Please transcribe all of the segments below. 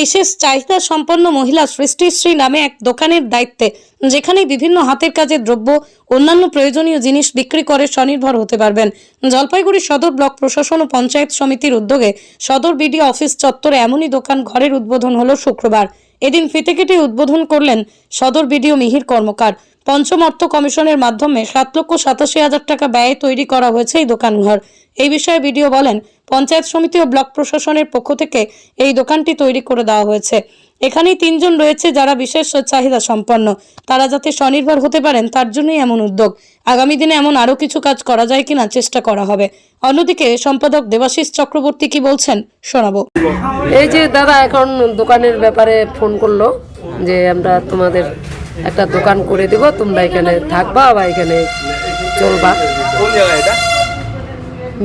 বিশেষ চাহিদা সম্পন্ন মহিলা সৃষ্টিশ্রী নামে এক দোকানের দায়িত্বে যেখানে বিভিন্ন হাতের কাজে দ্রব্য, অন্যান্য প্রয়োজনীয় জিনিস বিক্রি করে স্বনির্ভর হতে পারবেন। জলপাইগুড়ি সদর ব্লক প্রশাসন ও পঞ্চায়েত সমিতির উদ্যোগে সদর বিডিও অফিস চত্বরে এমনই দোকান ঘরের উদ্বোধন হলো শুক্রবার। এদিন ফিতে কেটে উদ্বোধন করলেন সদর বিডিও মিহির কর্মকার। পঞ্চম অর্থ কমিশনের মাধ্যমে সাত লক্ষ সাতাশি হাজার টাকা ব্যয়ে তৈরি করা হয়েছে এই দোকানঘর। এই বিষয়ে ভিডিও বলেন, পঞ্চায়েত সমিতি ও ব্লক প্রশাসনের পক্ষ থেকে এই দোকানটি তৈরি করে দেওয়া হয়েছে। এখানেই তিনজন রয়েছে যারা বিশেষ চাহিদা সম্পন্ন। তারা যাতে স্বনির্ভর হতে পারেন, তার জন্যই এমন উদ্যোগ। আগামী দিনে এমন আরও কিছু কাজ করা যায় কিনা চেষ্টা করা হবে। অন্যদিকে সম্পাদক দেবাশিস চক্রবর্তী কি বলছেন, শোনাবো। এই যে দাদা, এখন দোকানের ব্যাপারে ফোন করল যে আমরা তোমাদের একটা দোকান করে দেব তোমরা এখানে থাকবা বা এখানে চলবা। কোন জায়গায় এটা?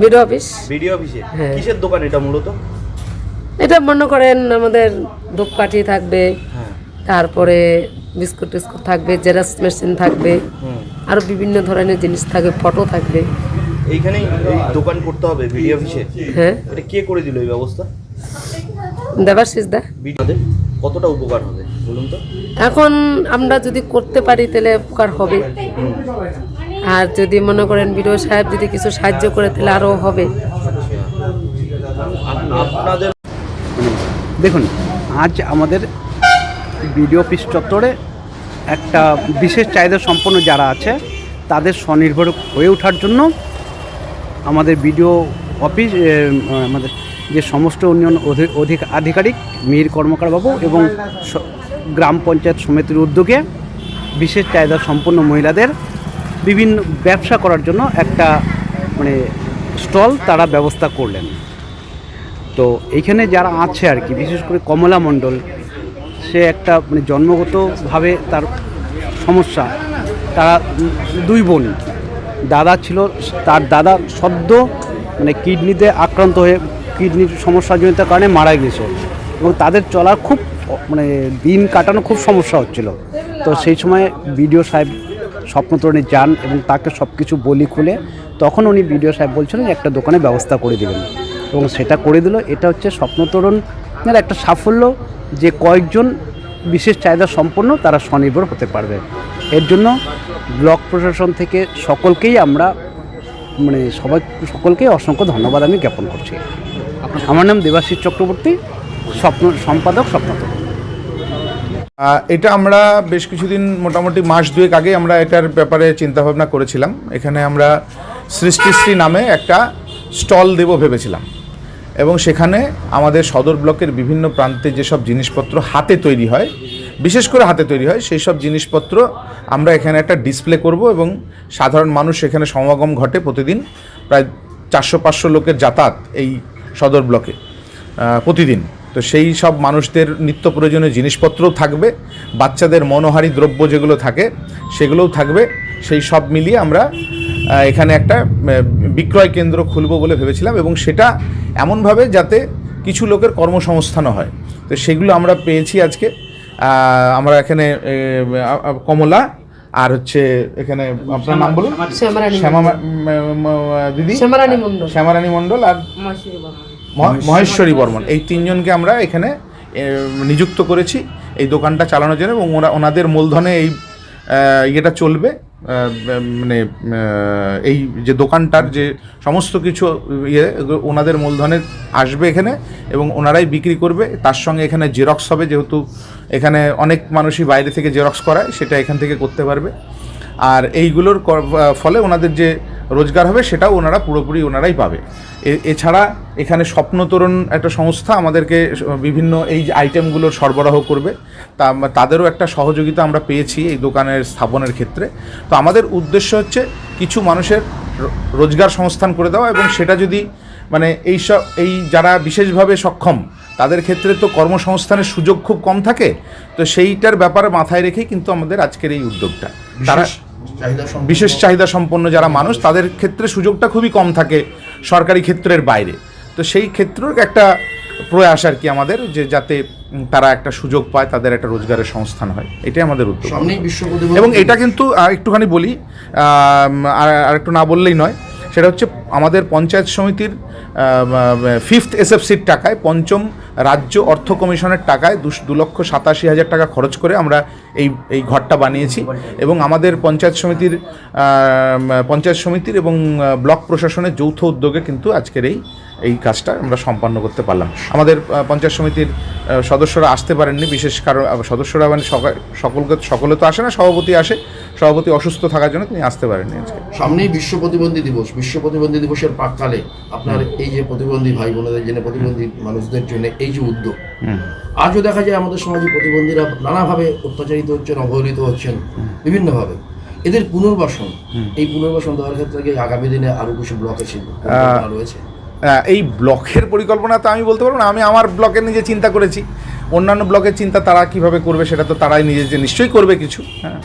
BDO office. বিডিও অফিসে? হ্যাঁ। কিসের দোকান এটা মূলত? এটা মনে করেন আমাদের ধূপকাঠি থাকবে হ্যাঁ। তারপরে বিস্কুট টিস্কুট থাকবে জেরাক্স মেশিন থাকবে আরও বিভিন্ন ধরনের জিনিস থাকবে ফটো থাকবে। এইখানেই এই দোকান করতে হবে বিডিও অফিসে? হ্যাঁ। এটা কে করে দিল এই ব্যবস্থা? দেবাশিস দা। বিডিওতে কতটা উপকার হবে বলুন তো? এখন আমরা যদি করতে পারি তাহলে উপকার হবে। আর যদি মনে করেন বিডিও সাহেব যদি কিছু সাহায্য করে তাহলে আরও হবে। আপনাদের দেখুন আজ আমাদের বিডিও অফিস চত্বরে একটা বিশেষ চাহিদা সম্পন্ন যারা আছে তাদের স্বনির্ভর হয়ে ওঠার জন্য আমাদের বিডিও অফিস আমাদের যে সমস্ত উন্নয়ন অধি- অধিক আধিকারিক মিহির কর্মকার বাবু এবং গ্রাম পঞ্চায়েত সমিতির উদ্যোগে বিশেষ চাহিদা সম্পন্ন মহিলাদের বিভিন্ন ব্যবসা করার জন্য একটা মানে স্টল তারা ব্যবস্থা করলেন। তো এইখানে যারা আছে আর কি, বিশেষ করে কমলা মণ্ডল, সে একটা মানে জন্মগতভাবে তার সমস্যা। তারা দুই বোন, দাদা ছিল, তার দাদা সদ্য মানে কিডনিতে আক্রান্ত হয়ে কিডনির সমস্যাজনিত কারণে মারা গেছে এবং তাদের চলার খুব মানে দিন কাটানো খুব সমস্যা হচ্ছিল। তো সেই সময় বিডিও সাহেব স্বপ্নতরণে যান এবং তাকে সব কিছু বলি খুলে তখন উনি বিডিও সাহেব বলছিলেন একটা দোকানে ব্যবস্থা করে দেবেন। এবং সেটা করে দিল। এটা হচ্ছে স্বপ্নতরণের একটা সাফল্য যে কয়েকজন বিশেষ চাহিদা সম্পন্ন তারা স্বনির্ভর হতে পারবে। এর জন্য ব্লক প্রশাসন থেকে সকলকেই আমরা মানে সবাই সকলকেই অসংখ্য ধন্যবাদ আমি জ্ঞাপন করছি। আমার নাম দেবাশিস চক্রবর্তী স্বপ্ন সম্পাদক আহ, এটা আমরা বেশ কিছুদিন মোটামুটি মাস দুয়েক আগে আমরা এটার ব্যাপারে চিন্তাভাবনা করেছিলাম। এখানে আমরা সৃষ্টিশ্রী নামে একটা স্টল দেব ভেবেছিলাম। এবং সেখানে আমাদের সদর ব্লকের বিভিন্ন প্রান্তে যেসব জিনিসপত্র হাতে তৈরি হয় বিশেষ করে হাতে তৈরি হয় সেই সব জিনিসপত্র আমরা এখানে একটা ডিসপ্লে করব এবং সাধারণ মানুষ এখানে সমাগম ঘটে প্রতিদিন প্রায় চারশো পাঁচশো লোকের যাতায়াত এই সদর ব্লকে প্রতিদিন। তো সেই সব মানুষদের নিত্য প্রয়োজনীয় জিনিসপত্রও থাকবে, বাচ্চাদের মনোহারি দ্রব্য যেগুলো থাকে, সেগুলোও থাকবে। সেই সব মিলিয়ে আমরা এখানে একটা বিক্রয় কেন্দ্র খুলব বলে ভেবেছিলাম এবং সেটা এমনভাবে যাতে কিছু লোকের কর্মসংস্থানও হয়। তো সেগুলো আমরা পেয়েছি আজকে। আমরা এখানে কমলা আর হচ্ছে এখানে আপনার নাম বলুন? শ্যামা দিদি? শ্যামারানী মণ্ডল। শ্যামারানী আর মহ- মহেশ্বরী বর্মন। এই তিনজনকে আমরা এখানে নিযুক্ত করেছি। এই দোকানটা চালানোর জন্য এবং ওরা ওনাদের মূলধনে এই ইয়েটা চলবে। মানে এই যে দোকানটার যে সমস্ত কিছু ইয়ে ওনাদের মূলধনে আসবে এখানে এবং ওনারাই বিক্রি করবে। তার সঙ্গে এখানে জেরক্স হবে, যেহেতু এখানে অনেক মানুষই বাইরে থেকে জেরক্স করায়, সেটা এখান থেকে করতে পারবে। আর এইগুলোর ফলে ওনাদের যে রোজগার হবে সেটাও ওনারা পুরোপুরি ওনারাই পাবে। এছাড়া এখানে স্বপ্নতরণ একটা সংস্থা আমাদেরকে বিভিন্ন এই আইটেমগুলোর সরবরাহ করবে। তা, তাদেরও একটা সহযোগিতা আমরা পেয়েছি এই দোকানের স্থাপনের ক্ষেত্রে। তো আমাদের উদ্দেশ্য হচ্ছে কিছু মানুষের রোজগার সংস্থান করে দেওয়া এবং সেটা যদি মানে এই সব এই যারা বিশেষভাবে সক্ষম, তাদের ক্ষেত্রে তো কর্মসংস্থানের সুযোগ খুব কম থাকে। তো সেইটার ব্যাপারে মাথায় রেখেই কিন্তু আমাদের আজকের এই উদ্যোগটা। তারা বিশেষ চাহিদা সম্পন্ন যারা মানুষ তাদের ক্ষেত্রে সুযোগটা খুবই কম থাকে সরকারি ক্ষেত্রের বাইরে। তো সেই ক্ষেত্রের একটা প্রয়াস আর কি আমাদের যে যাতে তারা একটা সুযোগ পায় তাদের একটা রোজগারের সংস্থান হয়। এটাই আমাদের উদ্যোগ। এবং এটা কিন্তু একটুখানি বলি আর একটু না বললেই নয় সেটা হচ্ছে আমাদের পঞ্চায়েত সমিতির ফিফথ এসএফসির টাকায়, পঞ্চম রাজ্য অর্থ কমিশনের টাকায় দু লক্ষ সাতাশি হাজার টাকা খরচ করে আমরা এই এই ঘরটা বানিয়েছি। এবং আমাদের পঞ্চায়েত সমিতির পঞ্চায়েত সমিতির এবং ব্লক প্রশাসনের যৌথ উদ্যোগে কিন্তু আজকের এই এই কাজটা আমরা সম্পন্ন করতে পারলাম। আমাদের পঞ্চায়েত সমিতির সদস্যরা আসতে পারেননি, বিশেষ কারণ সদস্যরা মানে সকা- সকলকে, সকলে তো আসে না, সভাপতি আসে। সভাপতি অসুস্থ থাকার জন্য তিনি আসতে পারেননি আজকে। সামনেই বিশ্ব প্রতিবন্ধী দিবস। বিশ্ব প্রতিবন্ধী দিবসের প্রাককালে আপনার এই যে প্রতিবন্ধী ভাই বোনেদের জন্য প্রতিবন্ধী মানুষদের জন্য এই যে উদ্যোগ আজও দেখা যায় আমাদের সমাজে প্রতিবন্ধীরা নানাভাবে অত্যাচারিত হচ্ছেন অবহেলিত হচ্ছেন বিভিন্নভাবে। এদের পুনর্বাসন এই পুনর্বাসন দেওয়ার ক্ষেত্রে আগামী দিনে আরও কিছু ব্লক রয়েছে? এই ব্লকের পরিকল্পনা তো আমি বলতে পারব না আমি আমার ব্লকের নিজে চিন্তা করেছি। অন্যান্য ব্লকের চিন্তা তারা কীভাবে করবে সেটা তো তারাই নিজে যে নিশ্চয়ই করবে কিছু। হ্যাঁ।